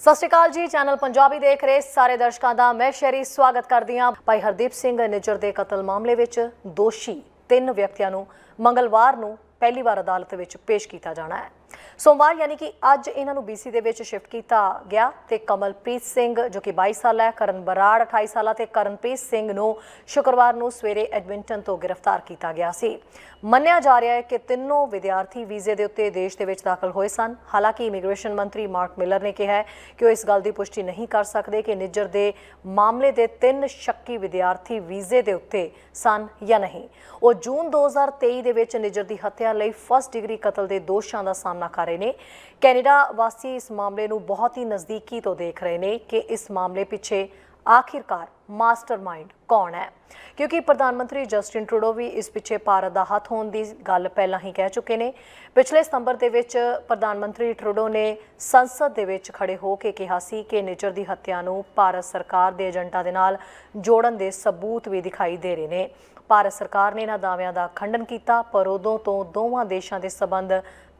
ਸਤਿ ਸ਼੍ਰੀ ਅਕਾਲ ਜੀ, ਚੈਨਲ ਪੰਜਾਬੀ ਦੇਖ ਰਹੇ ਸਾਰੇ ਦਰਸ਼ਕਾਂ ਦਾ ਮੈਂ ਸ਼ਰੀ ਸਵਾਗਤ ਕਰਦੀ ਹਾਂ। ਭਾਈ ਹਰਦੀਪ ਸਿੰਘ ਨਿੱਜਰ ਦੇ ਕਤਲ ਮਾਮਲੇ ਵਿੱਚ ਦੋਸ਼ੀ ਤਿੰਨ ਵਿਅਕਤੀਆਂ ਨੂੰ ਮੰਗਲਵਾਰ ਨੂੰ ਪਹਿਲੀ ਵਾਰ ਅਦਾਲਤ ਵਿੱਚ ਪੇਸ਼ ਕੀਤਾ ਜਾਣਾ ਹੈ। ਸੋਮਵਾਰ ਯਾਨੀ ਕਿ ਅੱਜ ਇਹਨਾਂ ਨੂੰ BC ਦੇ ਵਿੱਚ ਸ਼ਿਫਟ ਕੀਤਾ ਗਿਆ ਤੇ ਕਮਲਪ੍ਰੀਤ ਸਿੰਘ ਜੋ ਕਿ 22 ਸਾਲਾ ਹੈ, ਕਰਨ ਬਰਾੜ 28 ਸਾਲਾ ਤੇ ਕਰਨਪ੍ਰੀਤ ਸਿੰਘ ਨੂੰ ਸ਼ੁੱਕਰਵਾਰ ਨੂੰ ਸਵੇਰੇ ਐਡਮਿੰਟਨ ਤੋਂ ਗ੍ਰਿਫਤਾਰ ਕੀਤਾ ਗਿਆ ਸੀ। ਮੰਨਿਆ ਜਾ ਰਿਹਾ ਹੈ ਕਿ ਤਿੰਨੋਂ ਵਿਦਿਆਰਥੀ ਵੀਜ਼ੇ ਦੇ ਉੱਤੇ ਦੇਸ਼ ਦੇ ਵਿੱਚ ਦਾਖਲ ਹੋਏ ਸਨ। ਹਾਲਾਂਕਿ ਇਮੀਗ੍ਰੇਸ਼ਨ ਮੰਤਰੀ ਮਾਰਕ ਮਿਲਰ ਨੇ ਕਿਹਾ ਕਿ ਉਹ ਇਸ ਗੱਲ ਦੀ ਪੁਸ਼ਟੀ ਨਹੀਂ ਕਰ ਸਕਦੇ ਕਿ ਨਿੱਜਰ ਦੇ ਮਾਮਲੇ ਦੇ ਤਿੰਨ ਸ਼ੱਕੀ ਵਿਦਿਆਰਥੀ ਵੀਜ਼ੇ ਦੇ ਉੱਤੇ ਸਨ ਜਾਂ ਨਹੀਂ। ਉਹ ਜੂਨ 2023 ਦੇ ਵਿੱਚ ਨਿੱਜਰ ਦੀ ਹੱਤਿਆ ਲਈ ਫਸਟ ਡਿਗਰੀ ਕਤਲ ਦੇ ਦੋਸ਼ਾਂ ਦਾ ਸਾਹਮਣਾ ਕਰ ਰਹੇ ਨੇ। ਕੈਨੇਡਾ ਵਾਸੀ ਇਸ ਮਾਮਲੇ ਨੂੰ ਬਹੁਤ ਹੀ ਨਜ਼ਦੀਕੀ ਤੋਂ ਦੇਖ ਰਹੇ ਨੇ ਕਿ ਇਸ ਮਾਮਲੇ ਪਿੱਛੇ ਆਖਿਰਕਾਰ ਮਾਸਟਰਮਾਈਂਡ ਕੌਣ ਹੈ? ਕਿਉਂਕਿ ਪ੍ਰਧਾਨ ਮੰਤਰੀ ਜਸਟਿਨ ਟਰੂਡੋ ਵੀ ਇਸ ਪਿੱਛੇ ਭਾਰਤ ਦਾ ਹੱਥ ਹੋਣ ਦੀ ਗੱਲ ਪਹਿਲਾਂ ਹੀ ਕਹਿ ਚੁੱਕੇ ਨੇ। ਪਿਛਲੇ ਸਤੰਬਰ ਦੇ ਵਿੱਚ ਪ੍ਰਧਾਨ ਮੰਤਰੀ ਟਰੂਡੋ ਨੇ ਸੰਸਦ ਦੇ ਵਿੱਚ ਖੜੇ ਹੋ ਕੇ ਕਿਹਾ ਸੀ ਕਿ ਨਿਚਰ ਦੀ ਹੱਤਿਆ ਨੂੰ ਭਾਰਤ ਸਰਕਾਰ ਦੇ ਏਜੰਟਾਂ ਦੇ ਨਾਲ ਜੋੜਨ ਦੇ ਸਬੂਤ ਵੀ ਦਿਖਾਈ ਦੇ ਰਹੇ ਨੇ। ਭਾਰਤ ਸਰਕਾਰ ਨੇ ਇਹਨਾਂ ਦਾਅਵਿਆਂ ਦਾ ਖੰਡਨ ਕੀਤਾ, ਪਰ ਉਦੋਂ ਤੋਂ ਦੋਵਾਂ ਦੇਸ਼ਾਂ ਦੇ ਸਬੰਧ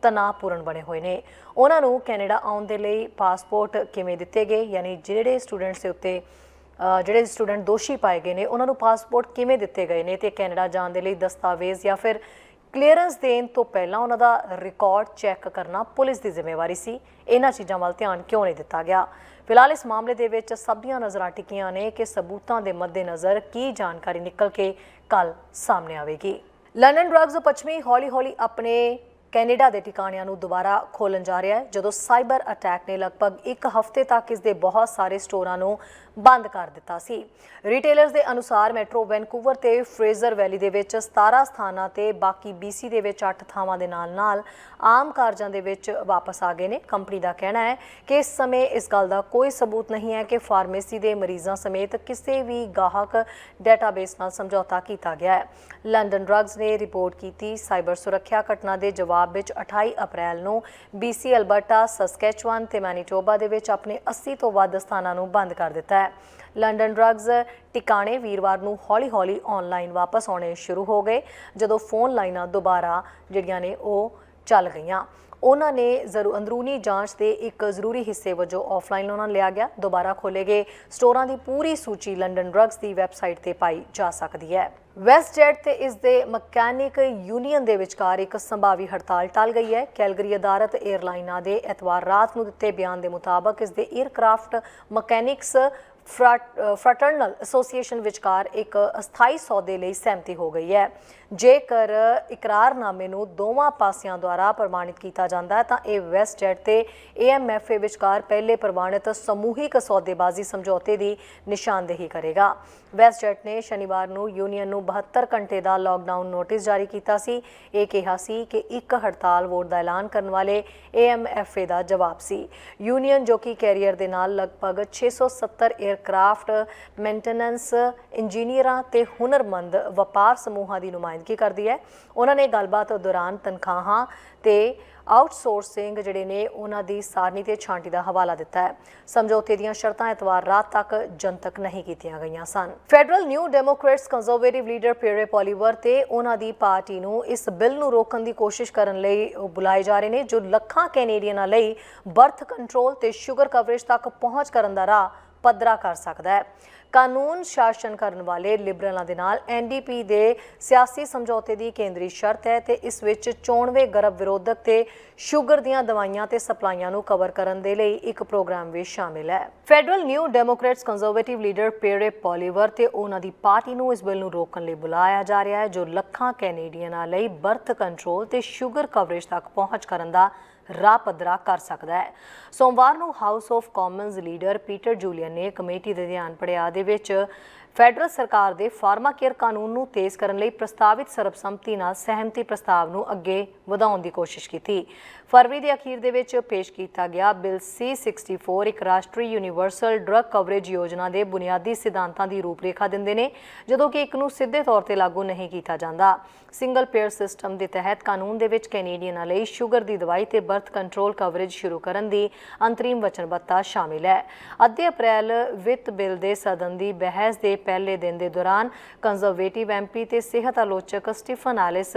ਤਣਾਅਪੂਰਨ ਬਣੇ ਹੋਏ ਨੇ। ਉਹਨਾਂ ਨੂੰ ਕੈਨੇਡਾ ਆਉਣ ਦੇ ਲਈ ਪਾਸਪੋਰਟ ਕਿਵੇਂ ਦਿੱਤੇ ਗਏ? ਯਾਨੀ ਜਿਹੜੇ ਸਟੂਡੈਂਟਸ ਦੇ ਉੱਤੇ ਜਿਹੜੇ ਸਟੂਡੈਂਟ ਦੋਸ਼ੀ ਪਾਏ ਗਏ ਨੇ, ਉਹਨਾਂ ਨੂੰ ਪਾਸਪੋਰਟ ਕਿਵੇਂ ਦਿੱਤੇ ਗਏ ਨੇ ਤੇ ਕੈਨੇਡਾ ਜਾਣ ਦੇ ਲਈ ਦਸਤਾਵੇਜ਼ ਜਾਂ ਫਿਰ ਕਲੀਅਰੈਂਸ ਦੇਣ ਤੋਂ ਪਹਿਲਾਂ ਉਹਨਾਂ ਦਾ ਰਿਕਾਰਡ ਚੈੱਕ ਕਰਨਾ ਪੁਲਿਸ ਦੀ ਜ਼ਿੰਮੇਵਾਰੀ ਸੀ। ਇਹਨਾਂ ਚੀਜ਼ਾਂ ਵੱਲ ਧਿਆਨ ਕਿਉਂ ਨਹੀਂ ਦਿੱਤਾ ਗਿਆ? ਫਿਲਹਾਲ ਇਸ ਮਾਮਲੇ ਦੇ ਵਿੱਚ ਸਭ ਦੀਆਂ ਨਜ਼ਰਾਂ ਟਿਕੀਆਂ ਨੇ ਕਿ ਸਬੂਤਾਂ ਦੇ ਮੱਦੇਨਜ਼ਰ ਕੀ ਜਾਣਕਾਰੀ ਨਿਕਲ ਕੇ ਕੱਲ ਸਾਹਮਣੇ ਆਵੇਗੀ। ਲੰਡਨ ਡਰੱਗਸ ਪੱਛਮੀ ਹੌਲੀ-ਹੌਲੀ ਆਪਣੇ ਕੈਨੇਡਾ ਦੇ ਟਿਕਾਣਿਆਂ ਨੂੰ ਦੁਬਾਰਾ ਖੋਲਣ ਜਾ ਰਿਹਾ ਹੈ, ਜਦੋਂ ਸਾਈਬਰ ਅਟੈਕ ਨੇ ਲਗਭਗ ਇੱਕ ਹਫ਼ਤੇ ਤੱਕ ਇਸ ਦੇ ਬਹੁਤ ਸਾਰੇ ਸਟੋਰਾਂ ਨੂੰ ਬੰਦ ਕਰ ਦਿੱਤਾ ਸੀ। ਰਿਟੇਲਰਸ ਦੇ ਅਨੁਸਾਰ ਮੈਟਰੋ ਵੈਨਕੂਵਰ ਤੇ ਫਰੇਜ਼ਰ ਵੈਲੀ ਦੇ ਵਿੱਚ 17 ਸਥਾਨਾਂ ਤੇ ਬਾਕੀ BC ਦੇ ਵਿੱਚ 8 ਥਾਵਾਂ ਦੇ ਨਾਲ-ਨਾਲ ਆਮ ਕਾਰਜਾਂ ਦੇ ਵਿੱਚ ਵਾਪਸ ਆ ਗਏ ਨੇ। ਕੰਪਨੀ ਦਾ ਕਹਿਣਾ ਹੈ ਕਿ ਇਸ ਸਮੇਂ ਇਸ ਗੱਲ ਦਾ ਕੋਈ ਸਬੂਤ ਨਹੀਂ ਹੈ ਕਿ ਫਾਰਮੇਸੀ ਦੇ ਮਰੀਜ਼ਾਂ ਸਮੇਤ ਕਿਸੇ ਵੀ ਗਾਹਕ ਡੇਟਾਬੇਸ ਨਾਲ ਸਮਝੌਤਾ ਕੀਤਾ ਗਿਆ ਹੈ। ਲੰਡਨ ਡਰੱਗਸ ਨੇ ਰਿਪੋਰਟ ਕੀਤੀ, ਸਾਈਬਰ ਸੁਰੱਖਿਆ ਘਟਨਾ ਦੇ ਜਵਾਬ ਵਿੱਚ 28 ਅਪ੍ਰੈਲ ਨੂੰ BC ਅਲਬਰਟਾ ਸਸਕੈਚੁਆਨ ਤੇ ਮੈਨੀਟੋਬਾ ਦੇ ਵਿੱਚ ਆਪਣੇ 80 ਤੋਂ ਵੱਧ ਸਥਾਨਾਂ ਨੂੰ ਬੰਦ ਕਰ ਦਿੱਤਾ ਹੈ। ਲੰਡਨ ਡਰੱਗਸ ਟਿਕਾਣੇ ਵੀਰਵਾਰ ਨੂੰ ਹੌਲੀ-ਹੌਲੀ ਆਨਲਾਈਨ ਵਾਪਸ ਆਉਣੇ ਸ਼ੁਰੂ ਹੋ ਗਏ, ਜਦੋਂ ਫੋਨ ਲਾਈਨਾਂ ਦੁਬਾਰਾ ਜਿਹੜੀਆਂ ਨੇ ਉਹ ਚੱਲ ਗਈਆਂ। ਉਹਨਾਂ ਨੇ ਜ਼ਰੂ, ਅੰਦਰੂਨੀ ਜਾਂਚ ਦੇ ਇੱਕ ਜ਼ਰੂਰੀ ਹਿੱਸੇ ਵਜੋਂ ਆਫਲਾਈਨ ਉਹਨਾਂ ਲਿਆ ਗਿਆ, ਦੁਬਾਰਾ ਖੋਲੇ ਗਏ। ਸਟੋਰਾਂ ਦੀ ਪੂਰੀ ਸੂਚੀ ਲੰਡਨ ਡਰੱਗਸ ਦੀ ਵੈਬਸਾਈਟ ਤੇ ਪਾਈ ਜਾ ਸਕਦੀ ਹੈ। ਵੈਸਟਜੈਟ ਤੇ ਇਸ ਦੇ ਮਕੈਨਿਕ ਯੂਨੀਅਨ ਦੇ ਵਿਚਕਾਰ ਇੱਕ ਸੰਭਾਵੀ ਹੜਤਾਲ ਟਲ ਗਈ ਹੈ। ਕੈਲਗਰੀ ਅਦਾਲਤ 에ਅਰਲਾਈਨਾਂ ਦੇ ਐਤਵਾਰ ਰਾਤ ਨੂੰ ਦਿੱਤੇ ਬਿਆਨ ਦੇ ਮੁਤਾਬਕ ਇਸ ਦੇ 에ਅਰਕ੍ਰਾਫਟ ਮਕੈਨਿਕਸ ਫਰਟਰਨਲ ਐਸੋਸੀਏਸ਼ਨ ਵਿਚਕਾਰ ਇੱਕ ਅਸਥਾਈ ਸੌਦੇ ਲਈ ਸਹਿਮਤੀ ਹੋ ਗਈ ਹੈ। ਜੇਕਰ ਇਕਰਾਰਨਾਮੇ ਨੂੰ ਦੋਵਾਂ ਪਾਸਿਆਂ ਦੁਆਰਾ ਪ੍ਰਮਾਣਿਤ ਕੀਤਾ ਜਾਂਦਾ ਹੈ, ਤਾਂ ਇਹ ਵੈਸਟਜੈਟ ਤੇ ਏਐਮਐਫਏ ਵਿਚਕਾਰ ਪਹਿਲੇ ਪ੍ਰਮਾਣਿਤ ਸਮੂਹਿਕ ਸੌਦੇਬਾਜ਼ੀ ਸਮਝੌਤੇ ਦੀ ਨਿਸ਼ਾਨਦੇਹੀ ਕਰੇਗਾ। ਵੈਸਟਜੈਟ ਨੇ ਸ਼ਨੀਵਾਰ ਨੂੰ ਯੂਨੀਅਨ ਨੂੰ 72 ਘੰਟੇ ਦਾ ਲਾਕਡਾਊਨ ਨੋਟਿਸ ਜਾਰੀ ਕੀਤਾ ਸੀ। ਇਹ ਕਿਹਾ ਸੀ ਕਿ ਇੱਕ ਹੜਤਾਲ ਵੋਟ ਦਾ ਐਲਾਨ ਕਰਨ ਵਾਲੇ ਏਐਮਐਫਏ ਦਾ ਜਵਾਬ ਸੀ। ਯੂਨੀਅਨ ਜੋ ਕਿ ਕੈਰੀਅਰ ਦੇ ਨਾਲ ਲਗਭਗ 670 에ਅਰਕ੍ਰਾਫਟ ਮੇਨਟੇਨੈਂਸ ਇੰਜੀਨੀਅਰਾਂ ਤੇ ਹੁਨਰਮੰਦ ਵਪਾਰ ਸਮੂਹਾਂ ਦੀ ਨੁਮਾਇੰਦਗੀ ਕਰਦੀ ਹੈ। ਉਹਨਾਂ ਨੇ ਗੱਲਬਾਤ ਦੌਰਾਨ ਤਨਖਾਹਾਂ ਤੇ ਆਊਟਸੋਰਸਿੰਗ ਜਿਹੜੇ ਨੇ, ਉਹਨਾਂ ਦੀ ਸਾਰਨੀ ਤੇ ਛਾਂਟੀ ਦਾ ਹਵਾਲਾ ਦਿੱਤਾ ਹੈ। ਸਮਝੌਤੇ ਦੀਆਂ ਸ਼ਰਤਾਂ ਐਤਵਾਰ ਰਾਤ ਤੱਕ ਜਨਤਕ ਨਹੀਂ ਕੀਤੀਆਂ ਗਈਆਂ ਸਨ। Federal New Democrats Conservative leader Pierre Poilievre ਤੇ ਉਹਨਾਂ ਦੀ ਪਾਰਟੀ ਨੂੰ ਇਸ ਬਿੱਲ ਨੂੰ ਰੋਕਣ ਦੀ ਕੋਸ਼ਿਸ਼ ਕਰਨ ਲਈ ਬੁਲਾਏ ਜਾ ਰਹੇ ਨੇ, ਜੋ ਲੱਖਾਂ ਕੈਨੇਡੀਅਨਾਂ ਲਈ ਬਰਥ ਕੰਟਰੋਲ ਤੇ ਸ਼ੂਗਰ ਕਵਰੇਜ ਤੱਕ ਪਹੁੰਚ ਕਰਨ ਦਾ ਰਾਹ ਪੱਧਰਾ ਕਰ ਸਕਦਾ ਹੈ। ਕਾਨੂੰਨ ਸ਼ਾਸਨ ਕਰਨ ਵਾਲੇ ਲਿਬਰਲਾਂ ਦੇ ਨਾਲ ਐਨਡੀਪੀ ਦੇ ਸਿਆਸੀ ਸਮਝੌਤੇ ਦੀ ਕੇਂਦਰੀ ਸ਼ਰਤ ਹੈ ਤੇ ਇਸ ਵਿੱਚ ਚੋਣਵੇਂ ਗਰਭ ਵਿਰੋਧਕ ਤੇ ਸ਼ੂਗਰ ਦੀਆਂ ਦਵਾਈਆਂ ਤੇ ਸਪਲਾਈਆਂ ਨੂੰ ਕਵਰ ਕਰਨ ਦੇ ਲਈ ਇੱਕ ਪ੍ਰੋਗਰਾਮ ਵੀ ਸ਼ਾਮਿਲ ਹੈ। Federal New Democrats Conservative leader Pierre Poilievre ਤੇ ਉਹਨਾਂ ਦੀ ਪਾਰਟੀ ਨੂੰ ਇਸ ਬਿੱਲ ਨੂੰ ਰੋਕਣ ਲਈ ਬੁਲਾਇਆ ਜਾ ਰਿਹਾ ਹੈ, ਜੋ ਲੱਖਾਂ ਕੈਨੇਡੀਅਨਾਂ ਲਈ ਬਰਥ ਕੰਟਰੋਲ ਤੇ ਸ਼ੂਗਰ ਕਵਰੇਜ ਤੱਕ ਪਹੁੰਚ ਕਰਨ ਦਾ ਰਾਹ ਪੱਧਰਾ ਕਰ ਸਕਦਾ ਹੈ। ਸੋਮਵਾਰ ਨੂੰ House of Commons leader Peter Julian ਨੇ ਕਮੇਟੀ ਦੇ ਧਿਆਨ ਪੜਿਆ। ਦੇ ਵਿੱਚ ਫੈਡਰਲ ਸਰਕਾਰ ਦੇ ਫਾਰਮਾ ਕੇਅਰ ਕਾਨੂੰਨ ਨੂੰ ਤੇਜ਼ ਕਰਨ ਲਈ ਪ੍ਰਸਤਾਵਿਤ ਸਰਬਸੰਮਤੀ ਨਾਲ ਸਹਿਮਤੀ ਪ੍ਰਸਤਾਵ ਨੂੰ ਅੱਗੇ ਵਧਾਉਣ ਦੀ ਕੋਸ਼ਿਸ਼ ਕੀਤੀ। ਫਰਵਰੀ ਦੇ ਅਖੀਰ ਦੇ ਵਿੱਚ ਪੇਸ਼ ਕੀਤਾ ਗਿਆ ਬਿੱਲ C64, ਇੱਕ ਰਾਸ਼ਟਰੀ ਯੂਨੀਵਰਸਲ ਡਰੱਗ ਕਵਰੇਜ ਯੋਜਨਾ ਦੇ ਬੁਨਿਆਦੀ ਸਿਧਾਂਤਾਂ ਦੀ ਰੂਪਰੇਖਾ ਦਿੰਦੇ ਨੇ, ਜਦੋਂ ਕਿ ਇੱਕ ਨੂੰ ਸਿੱਧੇ ਤੌਰ ਤੇ ਲਾਗੂ ਨਹੀਂ ਕੀਤਾ ਜਾਂਦਾ। ਸਿੰਗਲ ਪੇਅਰ ਸਿਸਟਮ ਦੇ ਤਹਿਤ ਕਾਨੂੰਨ ਦੇ ਵਿੱਚ ਕੈਨੇਡੀਅਨਾਂ ਲਈ ਸ਼ੂਗਰ ਦੀ ਦਵਾਈ ਤੇ ਬਰਥ ਕੰਟਰੋਲ ਕਵਰੇਜ ਸ਼ੁਰੂ ਕਰਨ ਦੀ ਅੰਤਰੀਮ ਵਚਨਬੱਧਤਾ ਸ਼ਾਮਿਲ ਹੈ। ਅੱਧੇ ਅਪ੍ਰੈਲ ਵਿੱਤ ਬਿੱਲ ਦੇ ਸਦਨ ਦੀ ਬਹਿਸ ਦੇ ਪਹਿਲੇ ਦਿਨ ਦੇ ਦੌਰਾਨ ਕੰਜ਼ਰਵੇਟਿਵ ਐਮਪੀ ਤੇ ਸਿਹਤ ਆਲੋਚਕ ਸਟੀਫਨ ਆਲਿਸ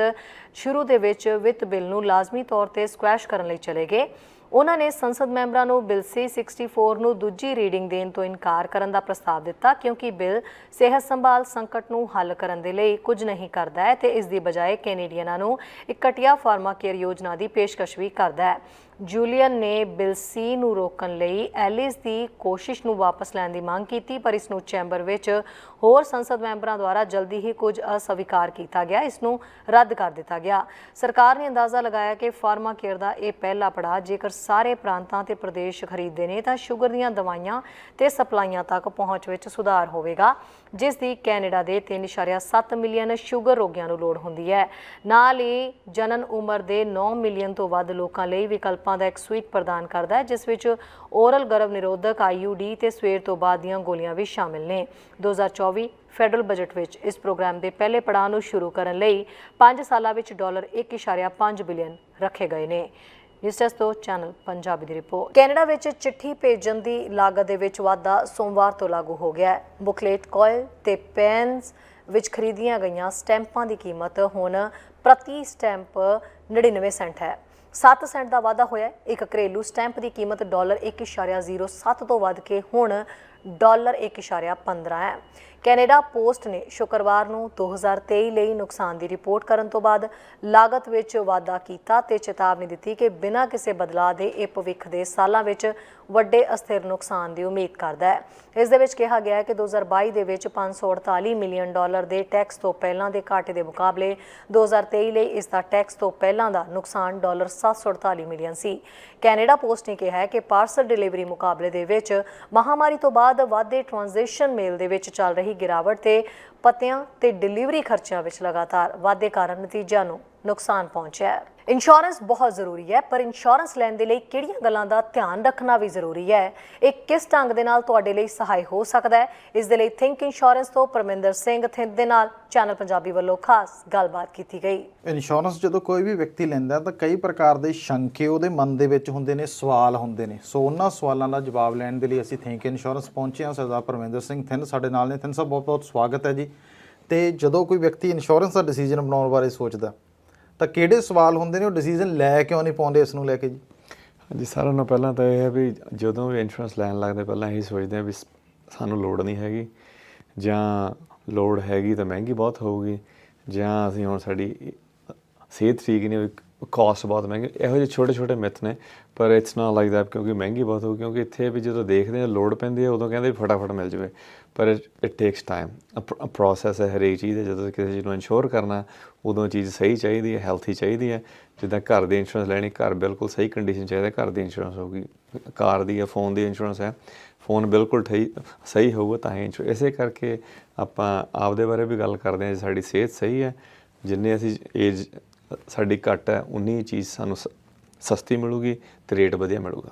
ਸ਼ੁਰੂ ਦੇ ਵਿੱਚ ਵਿੱਤ ਬਿੱਲ ਨੂੰ ਲਾਜ਼ਮੀ ਤੌਰ ਤੇ ਸਕੁਐਸ਼ ਕਰਨ ਲਈ ਚਲੇ ਗਏ। ਉਹਨਾਂ ਨੇ ਸੰਸਦ ਮੈਂਬਰਾਂ ਨੂੰ ਬਿੱਲ C64 ਨੂੰ ਦੂਜੀ ਰੀਡਿੰਗ ਦੇਣ ਤੋਂ ਇਨਕਾਰ ਕਰਨ ਦਾ ਪ੍ਰਸਤਾਵ ਦਿੱਤਾ, ਕਿਉਂਕਿ ਬਿੱਲ ਸਿਹਤ ਸੰਭਾਲ ਸੰਕਟ ਨੂੰ ਹੱਲ ਕਰਨ ਦੇ ਲਈ ਕੁਝ ਨਹੀਂ ਕਰਦਾ ਹੈ ਤੇ ਇਸ ਦੀ ਬਜਾਏ ਕੈਨੇਡੀਅਨਾਂ ਨੂੰ ਇੱਕ ਘਟੀਆ ਫਾਰਮਾ ਕੇਅਰ ਯੋਜਨਾ ਦੀ ਪੇਸ਼ਕਸ਼ ਵੀ ਕਰਦਾ ਹੈ। ਜੂਲੀਅਨ ਨੇ ਬਿੱਲ ਸੀ ਨੂੰ ਰੋਕਣ ਲਈ ਐਲਿਸ ਦੀ ਕੋਸ਼ਿਸ਼ ਨੂੰ ਵਾਪਸ ਲੈਣ ਦੀ ਮੰਗ ਕੀਤੀ, ਪਰ ਇਸ ਨੂੰ ਚੈਂਬਰ ਵਿੱਚ ਹੋਰ ਸੰਸਦ ਮੈਂਬਰਾਂ ਦੁਆਰਾ ਜਲਦੀ ਹੀ ਕੁਝ ਅਸਵੀਕਾਰ ਕੀਤਾ ਗਿਆ, ਇਸ ਨੂੰ ਰੱਦ ਕਰ ਦਿੱਤਾ ਗਿਆ। ਸਰਕਾਰ ਨੇ ਅੰਦਾਜ਼ਾ ਲਗਾਇਆ ਕਿ ਫਾਰਮਾ ਕੇਅਰ ਦਾ ਇਹ ਪਹਿਲਾ ਪੜਾਅ ਜੇਕਰ ਸਾਰੇ ਪ੍ਰਾਂਤਾਂ ਤੇ ਪ੍ਰਦੇਸ਼ ਖਰੀਦਦੇ ਨੇ, ਤਾਂ ਸ਼ੂਗਰ ਦੀਆਂ ਦਵਾਈਆਂ ਤੇ ਸਪਲਾਈਆਂ ਤੱਕ ਪਹੁੰਚ ਵਿੱਚ ਸੁਧਾਰ ਹੋਵੇਗਾ। ਜਿਸ ਦੀ ਕੈਨੇਡਾ ਦੇ 3.7 ਮਿਲੀਅਨ ਸ਼ੂਗਰ ਰੋਗੀਆਂ ਨੂੰ ਲੋੜ ਹੁੰਦੀ ਹੈ। ਨਾਲ ਹੀ ਜਨਨ ਉਮਰ ਦੇ 9 ਮਿਲੀਅਨ ਤੋਂ ਵੱਧ ਲੋਕਾਂ ਲਈ ਵਿਕਲਪਾਂ ਦਾ ਇੱਕ ਸੂਈਟ ਪ੍ਰਦਾਨ ਕਰਦਾ ਹੈ, ਜਿਸ ਵਿੱਚ ਓਰਲ ਗਰਭ ਨਿਰੋਧਕ ਆਈਯੂਡੀ ਤੇ ਸਵੇਰ ਤੋਂ ਬਾਅਦ ਦੀਆਂ ਗੋਲੀਆਂ ਵੀ ਸ਼ਾਮਿਲ ਨੇ। 2024 ਫੈਡਰਲ ਬਜਟ ਵਿੱਚ ਇਸ ਪ੍ਰੋਗਰਾਮ ਦੇ ਪਹਿਲੇ ਪੜਾਅ ਨੂੰ ਸ਼ੁਰੂ ਕਰਨ ਲਈ 5 ਸਾਲਾਂ ਵਿੱਚ ਡਾਲਰ 1.5 ਬਿਲੀਅਨ ਰੱਖੇ ਗਏ ਨੇ। ਨਿਊਜ਼ ਡੈਸਕ ਤੋਂ ਚੈਨਲ ਪੰਜਾਬੀ ਦੀ ਰਿਪੋਰਟ। ਕੈਨੇਡਾ ਵਿੱਚ ਚਿੱਠੀ ਭੇਜਣ ਦੀ ਲਾਗਤ ਦੇ ਵਿੱਚ ਵਾਧਾ ਸੋਮਵਾਰ ਤੋਂ ਲਾਗੂ ਹੋ ਗਿਆ ਹੈ। ਬੁਕਲੇਟ ਕੋਇਲ ਤੇ ਪੈਨਸ ਵਿੱਚ ਖਰੀਦੀਆਂ ਗਈਆਂ ਸਟੈਂਪਾਂ ਦੀ ਕੀਮਤ ਹੁਣ ਪ੍ਰਤੀ ਸਟੈਂਪ 99 ਸੈਂਟ ਹੈ। 7 ਸੈਂਟ ਦਾ ਵਾਧਾ ਹੋਇਆ ਹੈ। ਇੱਕ ਘਰੇਲੂ ਸਟੈਂਪ ਦੀ ਕੀਮਤ ਡਾਲਰ 1.07 ਤੋਂ ਵੱਧ ਕੇ ਹੁਣ ਡਾਲਰ 1.15 ਹੈ। ਕੈਨੇਡਾ ਪੋਸਟ ਨੇ ਸ਼ੁੱਕਰਵਾਰ ਨੂੰ 2023 ਲਈ ਨੁਕਸਾਨ ਦੀ ਰਿਪੋਰਟ ਕਰਨ ਤੋਂ ਬਾਅਦ ਲਾਗਤ ਵਿੱਚ ਵਾਧਾ ਕੀਤਾ ਤੇ ਚੇਤਾਵਨੀ ਦਿੱਤੀ ਕਿ ਬਿਨਾਂ ਕਿਸੇ ਬਦਲਾਅ ਦੇ ਇਹ ਭਵਿੱਖ ਦੇ ਸਾਲਾਂ ਵਿੱਚ ਵੱਡੇ ਅਸਥਿਰ ਨੁਕਸਾਨ ਦੀ ਉਮੀਦ ਕਰਦਾ ਹੈ। ਇਸ ਦੇ ਵਿੱਚ ਕਿਹਾ ਗਿਆ ਹੈ ਕਿ 2022 ਦੇ ਵਿੱਚ 548 ਮਿਲੀਅਨ ਡਾਲਰ ਦੇ ਟੈਕਸ ਤੋਂ ਪਹਿਲਾਂ ਦੇ ਘਾਟੇ ਦੇ ਮੁਕਾਬਲੇ 2023 ਲਈ ਇਸ ਦਾ ਟੈਕਸ ਤੋਂ ਪਹਿਲਾਂ ਦਾ ਨੁਕਸਾਨ ਡਾਲਰ 748 ਮਿਲੀਅਨ ਸੀ। ਕੈਨੇਡਾ ਪੋਸਟ ਨੇ ਕਿਹਾ ਹੈ ਕਿ ਪਾਰਸਲ ਡਿਲੀਵਰੀ ਮੁਕਾਬਲੇ ਦੇ ਵਿੱਚ ਮਹਾਮਾਰੀ ਤੋਂ ਬਾਅਦ ਵਾਧੇ ਟ੍ਰਾਂਜੈਕਸ਼ਨ ਮੇਲ ਦੇ ਵਿੱਚ ਚੱਲ ਰਹੀ ਗਿਰਾਵਟ ਤੇ ਪਤਿਆਂ ਤੇ ਡਿਲੀਵਰੀ ਖਰਚਿਆਂ ਵਿੱਚ ਲਗਾਤਾਰ ਵਾਧੇ ਕਾਰਨ ਨਤੀਜਿਆਂ ਨੂੰ ਨੁਕਸਾਨ ਪਹੁੰਚਿਆ ਹੈ। ਇੰਸ਼ੋਰੈਂਸ ਬਹੁਤ ਜ਼ਰੂਰੀ ਹੈ, ਪਰ ਇੰਸ਼ੋਰੈਂਸ ਲੈਣ ਦੇ ਲਈ ਕਿਹੜੀਆਂ ਗੱਲਾਂ ਦਾ ਧਿਆਨ ਰੱਖਣਾ ਵੀ ਜ਼ਰੂਰੀ ਹੈ? ਇਹ ਕਿਸ ਢੰਗ ਦੇ ਨਾਲ ਤੁਹਾਡੇ ਲਈ ਸਹਾਈ ਹੋ ਸਕਦਾ ਹੈ? ਇਸ ਦੇ ਲਈ ਥਿੰਕ ਇੰਸ਼ੋਰੈਂਸ ਤੋਂ ਪਰਮਿੰਦਰ ਸਿੰਘ ਥਿੰਦ ਦੇ ਨਾਲ ਚੈਨਲ ਪੰਜਾਬੀ ਵੱਲੋਂ ਖਾਸ ਗੱਲਬਾਤ ਕੀਤੀ ਗਈ। ਇੰਸ਼ੋਰੈਂਸ ਜਦੋਂ ਕੋਈ ਵੀ ਵਿਅਕਤੀ ਲੈਂਦਾ ਤਾਂ ਕਈ ਪ੍ਰਕਾਰ ਦੇ ਸ਼ੰਕੇ ਉਹਦੇ ਮਨ ਦੇ ਵਿੱਚ ਹੁੰਦੇ ਨੇ, ਸਵਾਲ ਹੁੰਦੇ ਨੇ। ਸੋ ਉਹਨਾਂ ਸਵਾਲਾਂ ਦਾ ਜਵਾਬ ਲੈਣ ਦੇ ਲਈ ਅਸੀਂ ਥਿੰਕ ਇੰਸ਼ੋਰੈਂਸ ਪਹੁੰਚੇ ਹਾਂ। ਸਰਦਾਰ ਪਰਮਿੰਦਰ ਸਿੰਘ ਥਿੰਦ ਸਾਡੇ ਨਾਲ ਨੇ। ਥਿੰਦ ਸਾਹਿਬ ਬਹੁਤ ਬਹੁਤ ਸਵਾਗਤ ਹੈ ਜੀ। ਤੇ ਜਦੋਂ ਕੋਈ ਵਿਅਕਤੀ ਇੰਸ਼ੋਰੈਂਸ ਦਾ ਡਿਸੀਜਨ ਬਣਾਉਣ ਬਾਰੇ ਸੋਚਦਾ ਤਾਂ ਕਿਹੜੇ ਸਵਾਲ ਹੁੰਦੇ ਨੇ, ਉਹ ਡਿਸੀਜਨ ਲੈ ਕਿਉਂ ਨਹੀਂ ਪਾਉਂਦੇ ਇਸ ਨੂੰ ਲੈ ਕੇ ਜੀ? ਹਾਂਜੀ ਸਾਰਿਆਂ ਨਾਲੋਂ ਪਹਿਲਾਂ ਤਾਂ ਇਹ ਹੈ ਵੀ ਜਦੋਂ ਵੀ ਇੰਸ਼ੋਰੈਂਸ ਲੈਣ ਲੱਗਦੇ, ਪਹਿਲਾਂ ਇਹੀ ਸੋਚਦੇ ਆ ਵੀ ਸਾਨੂੰ ਲੋੜ ਨਹੀਂ ਹੈਗੀ। ਜਾਂ ਲੋੜ ਹੈਗੀ ਤਾਂ ਮਹਿੰਗੀ ਬਹੁਤ ਹੋਊਗੀ। ਜਾਂ ਅਸੀਂ ਹੁਣ ਸਾਡੀ ਸਿਹਤ ਠੀਕ ਨਹੀਂ ਕਾਸਟ ਬਹੁਤ ਮਹਿੰਗੀ, ਇਹੋ ਜਿਹੇ ਛੋਟੇ ਛੋਟੇ ਮਿੱਥ ਨੇ, ਪਰ ਇਟਸ ਨਾਟ ਲਾਈਕ ਦੈਟ ਕਿਉਂਕਿ ਮਹਿੰਗੀ ਬਹੁਤ ਹੋਊ, ਕਿਉਂਕਿ ਇੱਥੇ ਵੀ ਜਦੋਂ ਦੇਖਦੇ ਆ ਲੋੜ ਪੈਂਦੀ ਹੈ, ਉਦੋਂ ਕਹਿੰਦੇ ਵੀ ਫਟਾਫਟ ਮਿਲ ਜਾਵੇ, ਪਰ it takes time a process ਹੈ ਹਰੇਕ ਚੀਜ਼ ਦੇ, ਜਦੋਂ ਕਿਸੇ ਚੀਜ਼ ਨੂੰ ਇੰਸ਼ੋਰ ਕਰਨਾ, ਉਦੋਂ ਚੀਜ਼ ਸਹੀ ਚਾਹੀਦੀ ਹੈ ਹੈਲਥੀ ਚਾਹੀਦੀ ਹੈ, ਜਿੱਦਾਂ ਘਰ ਦੀ ਇੰਸ਼ੋਰੈਂਸ ਲੈਣੀ, ਘਰ ਬਿਲਕੁਲ ਸਹੀ ਕੰਡੀਸ਼ਨ ਚਾਹੀਦਾ ਘਰ ਦੀ ਇੰਸ਼ੋਰੈਂਸ ਹੋਊਗੀ, ਕਾਰ ਦੀ ਹੈ ਫੋਨ ਦੀ ਇੰਸ਼ੋਰੈਂਸ ਹੈ ਫੋਨ ਬਿਲਕੁਲ ਠਈ, ਸਹੀ ਹੋਊਗਾ ਤਾਂ ਹੀ ਇੰਸ਼ੋਰ ਇਸੇ ਕਰਕੇ ਆਪਾਂ ਆਪਦੇ ਬਾਰੇ ਵੀ ਗੱਲ ਕਰਦੇ ਹਾਂ, ਜੇ ਸਾਡੀ ਸਿਹਤ ਸਹੀ ਹੈ, ਜਿੰਨੇ ਅਸੀਂ ਏਜ ਸਾਡੀ ਘੱਟ ਹੈ, ਉਨੀ ਚੀਜ਼ ਸਾਨੂੰ ਸ- ਸਸਤੀ ਮਿਲੂਗੀ ਤੇ ਰੇਟ ਵਧੀਆ ਮਿਲੂਗਾ।